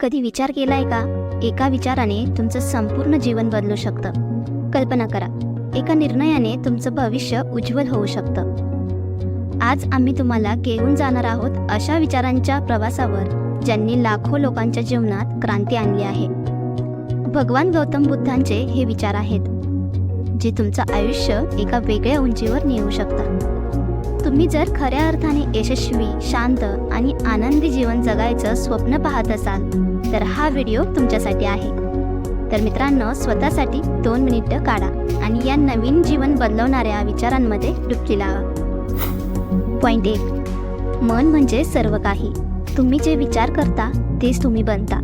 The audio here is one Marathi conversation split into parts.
कधी विचार केलाय का? एका विचाराने तुमचं संपूर्ण जीवन बदलू शकतं. कल्पना करा एका निर्णयाने तुमचं भविष्य उज्ज्वल होऊ शकतं. आज आम्ही तुम्हाला घेऊन जाणार आहोत अशा विचारांच्या प्रवासावर ज्यांनी लाखो लोकांच्या जीवनात क्रांती आणली आहे. भगवान गौतम बुद्धांचे हे विचार आहेत जे तुमचं आयुष्य एका वेगळ्या उंचीवर नेऊ शकतात. तुम्ही जर खऱ्या अर्थाने यशस्वी शांत आणि आनंदी जीवन जगायचं स्वप्न पाहत असाल तर हा व्हिडिओ तुमच्यासाठी आहे. तर मित्रांनो स्वतःसाठी दोन मिनिटं काढा आणि या नवीन जीवन बदलवणाऱ्या विचारांमध्ये डुबकी लावा. पॉईंट एक. मन म्हणजे सर्व काही. तुम्ही जे विचार करता तेच तुम्ही बनता.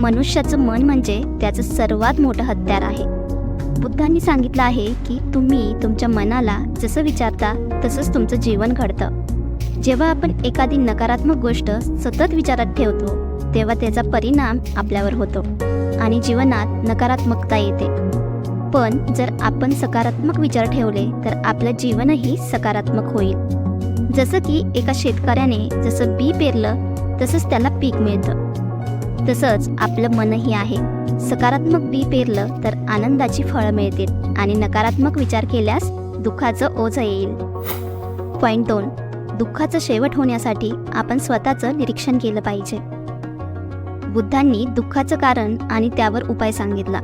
मनुष्याचं मन म्हणजे त्याचं सर्वात मोठं हत्यार आहे. बुद्धांनी सांगितलं आहे की तुम्ही तुमच्या मनाला जसं विचारता तसंच तुमचं जीवन घडतं. जेव्हा आपण एखादी नकारात्मक गोष्ट सतत विचारात ठेवतो तेव्हा त्याचा परिणाम आपल्यावर होतो आणि जीवनात नकारात्मकता येते. पण जर आपण सकारात्मक विचार ठेवले तर आपलं जीवनही सकारात्मक होईल. जसं की एका शेतकऱ्याने जसं बी पेरलं तसंच त्याला पीक मिळतं. तसंच आपलं मनही आहे. सकारात्मक बी पेरलं तर आनंदाची फळं मिळतील आणि नकारात्मक विचार केल्यास दुःखाचं ओझं येईल. पॉईंट दोन दुःखाचं शेवट होण्यासाठी आपण स्वतःचं निरीक्षण केलं पाहिजे. बुद्धांनी दुःखाचं कारण आणि त्यावर उपाय सांगितला.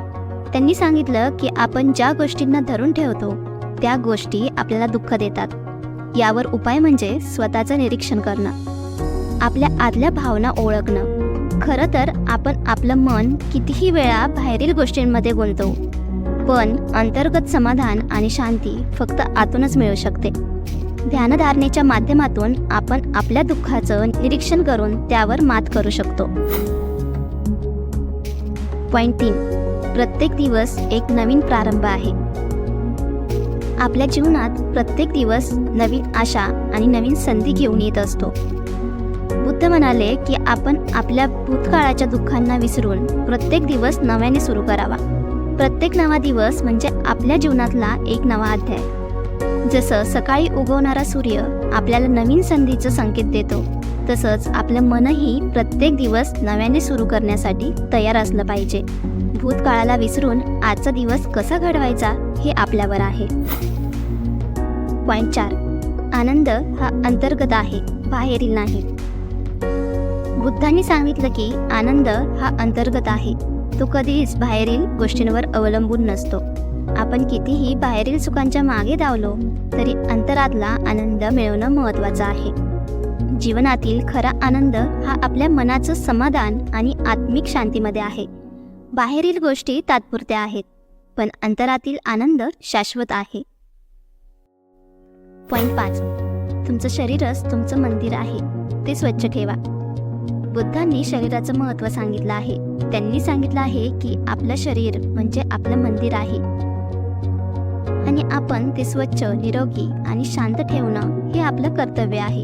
त्यांनी सांगितलं की आपण ज्या गोष्टींना धरून ठेवतो त्या गोष्टी आपल्याला दुःख देतात. यावर उपाय म्हणजे स्वतःचं निरीक्षण करणं. आपल्या आदल्या भावना ओळखणं. खरं तर आपण आपलं मन कितीही वेळा बाहेरील गोष्टींमध्ये गुंतवू पण अंतर्गत समाधान आणि शांती फक्त आतूनच मिळू शकते. ध्यानधारणेच्या माध्यमातून आपण आपल्या दुःखाचं निरीक्षण करून त्यावर मात करू शकतो. पॉईंट तीन. प्रत्येक दिवस एक नवीन प्रारंभ आहे. आपल्या जीवनात प्रत्येक दिवस नवीन आशा आणि नवीन संधी घेऊन येत असतो. बुद्ध म्हणाले की आपण आपल्या भूतकाळाच्या दुःखांना विसरून प्रत्येक दिवस नव्याने सुरू करावा. प्रत्येक नवा दिवस म्हणजे आपल्या जीवनातला एक नवा अध्याय. जसं सकाळी उगवणारा सूर्य आपल्याला नवीन संधीचं संकेत देतो तसंच आपलं मनही प्रत्येक दिवस नव्याने सुरू करण्यासाठी तयार असलं पाहिजे. भूतकाळाला विसरून आजचा दिवस कसा घडवायचा हे आपल्यावर आहे. पॉईंट चार. आनंद हा अंतर्गत आहे बाहेरील नाही. बुद्धांनी सांगितलं की आनंद हा अंतर्गत आहे तो कधीच बाहेरील गोष्टींवर अवलंबून नसतो. आपण कितीही बाहेरील सुखांच्या मागे धावलो तरी अंतरातला आनंद मिळवणं महत्त्वाचं आहे. जीवनातील खरा आनंद हा आपल्या मनाचं समाधान आणि आत्मिक शांतीमध्ये आहे. बाहेरील गोष्टी तात्पुरत्या आहेत पण अंतरातील आनंद शाश्वत आहे. पॉईंट पाच. तुमचं शरीरच तुमचं मंदिर आहे. ते स्वच्छ ठेवा. बुद्धांनी शरीराचं महत्त्व सांगितलं आहे. त्यांनी सांगितलं आहे की आपलं शरीर म्हणजे आपलं मंदिर आहे. आणि आपण ते स्वच्छ निरोगी आणि शांत ठेवणं हे आपलं कर्तव्य आहे.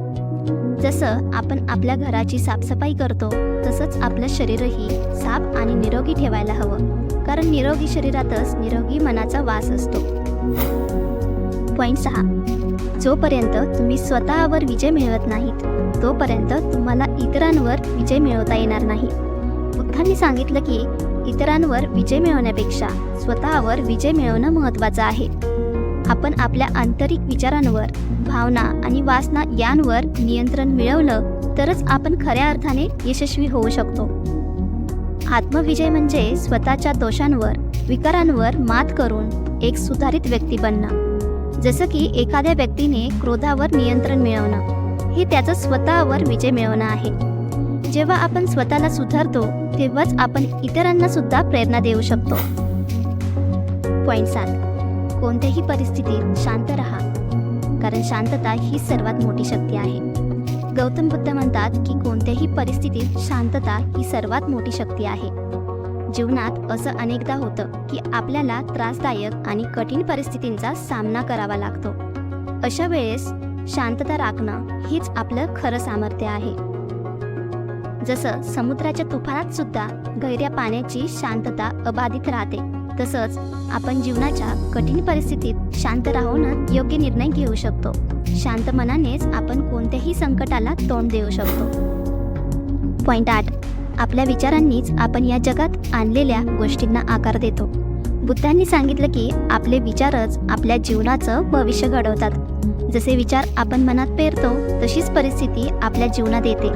जसं आपण आपल्या घराची साफसफाई करतो तसंच आपलं शरीरही साफ आणि निरोगी ठेवायला हवं. कारण निरोगी शरीरातच निरोगी मनाचा वास असतो. पॉईंट सहा. जोपर्यंत तुम्ही स्वतःवर विजय मिळवत नाहीत तोपर्यंत तुम्हाला इतरांवर विजय मिळवता येणार नाही. बुद्धांनी सांगितलं की इतरांवर विजय मिळवण्यापेक्षा स्वतःवर विजय मिळवणं महत्त्वाचं आहे. आपण आपल्या आंतरिक विचारांवर भावना आणि वासना यांवर नियंत्रण मिळवलं तरच आपण खऱ्या अर्थाने यशस्वी होऊ शकतो. आत्मविजय म्हणजे स्वतःच्या दोषांवर विकारांवर मात करून एक सुधारित व्यक्ती बनणं. जसं की एखाद्या व्यक्तीने क्रोधावर नियंत्रण मिळवणं हे त्याचं स्वतःवर विजय मिळवणं आहे. जेव्हा आपण स्वतःला सुधारतो तेव्हाच आपण इतरांना सुद्धा प्रेरणा देऊ शकतो. पॉईंट सात. कोणत्याही परिस्थितीत शांत राहा. कारण शांतता ही सर्वात मोठी शक्ती आहे. गौतम बुद्ध म्हणतात की कोणत्याही परिस्थितीत शांतता ही सर्वात मोठी शक्ती आहे. जीवनात असं अनेकदा होतं की आपल्याला त्रासदायक आणि कठीण परिस्थितींचा सामना करावा लागतो. अशा वेळेस शांतता राखणं हेच आपलं खरं सामर्थ्य आहे. जसं समुद्राच्या तुफानात सुद्धा गैऱ्या पाण्याची शांतता अबाधित राहते. तसंच आपण जीवनाच्या कठीण परिस्थितीत शांत राहूनच योग्य निर्णय घेऊ शकतो. शांत मनानेच आपण कोणत्याही संकटाला तोंड देऊ शकतो. पॉईंट आठ. आपल्या विचारांनीच आपण या जगात आणलेल्या गोष्टींना आकार देतो. बुद्धांनी सांगितलं की आपले विचारच आपल्या जीवनाचं भविष्य घडवतात. जसे विचार आपण मनात पेरतो तशीच परिस्थिती आपल्या जीवनात येते.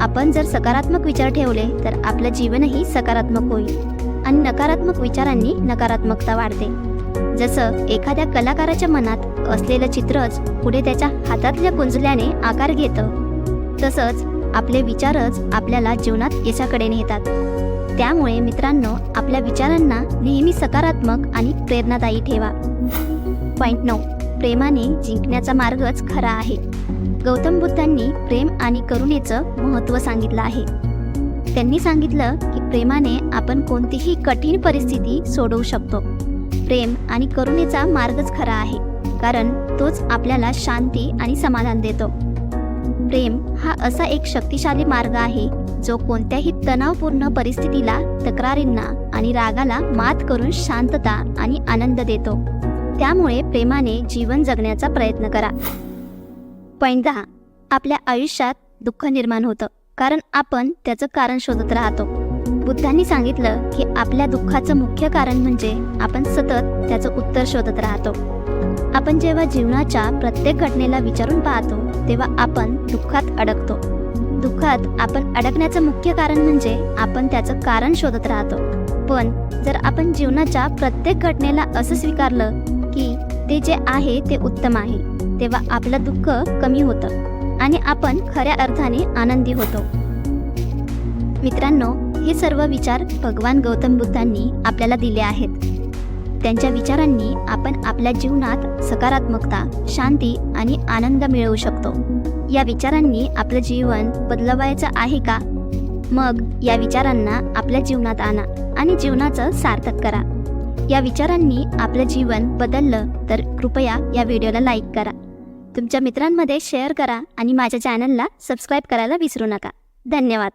आपण जर सकारात्मक विचार ठेवले तर आपलं जीवनही सकारात्मक होईल. आणि नकारात्मक विचारांनी नकारात्मकता वाढते. जसं एखाद्या कलाकाराच्या मनात असलेलं चित्रच पुढे त्याच्या हातातल्या गुंजल्याने आकार घेतं तसंच आपले विचारच आपल्याला जीवनात यशाकडे नेतात. त्यामुळे मित्रांनो आपल्या विचारांना नेहमी सकारात्मक आणि प्रेरणादायी ठेवा. पॉईंट नऊ. प्रेमाने जिंकण्याचा मार्गच खरा आहे. गौतम बुद्धांनी प्रेम आणि करुणेचं महत्त्व सांगितलं आहे. त्यांनी सांगितलं की प्रेमाने आपण कोणतीही कठीण परिस्थिती सोडवू शकतो. प्रेम आणि करुणेचा मार्गच खरा आहे कारण तोच आपल्याला शांती आणि समाधान देतो. प्रेम हा असा एक शक्तिशाली मार्ग आहे जो कोणत्याही तणावपूर्ण परिस्थितीला तक्रारींना आणि रागाला मात करून शांतता आणि आनंद देतो. त्यामुळे प्रेमाने जीवन जगण्याचा प्रयत्न करा. पॉईंट दहा आपल्या आयुष्यात दुःख निर्माण होतं. कारण आपण त्याचं कारण शोधत राहतो. बुद्धांनी सांगितलं की आपल्या दुःखाचं मुख्य कारण म्हणजे आपण सतत त्याचं उत्तर शोधत राहतो. आपण जेव्हा जीवनाच्या प्रत्येक घटनेला विचारून पाहतो तेव्हा आपण दुःखात अडकतो. दुःखात आपण अडकण्याचं मुख्य कारण म्हणजे आपण त्याचं कारण शोधत राहतो. पण जर आपण जीवनाच्या प्रत्येक घटनेला असं स्वीकारलं की ते जे आहे ते उत्तम आहे तेव्हा आपलं दुःख कमी होतं. आणि आपण खऱ्या अर्थाने आनंदी होतो. मित्रांनो हे सर्व विचार भगवान गौतम बुद्धांनी आपल्याला दिले आहेत. त्यांच्या विचारांनी आपण आपल्या जीवनात सकारात्मकता शांती आणि आनंद मिळवू शकतो. या विचारांनी आपलं जीवन बदलवायचं आहे का? मग या विचारांना आपल्या जीवनात आणा आणि जीवनाचं सार्थक करा. या विचारांनी आपलं जीवन बदललं तर कृपया या व्हिडिओला लाईक करा. तुमच्या मित्रांमध्ये शेअर करा आणि माझ्या चॅनलला सबस्क्राईब करायला विसरू नका. धन्यवाद.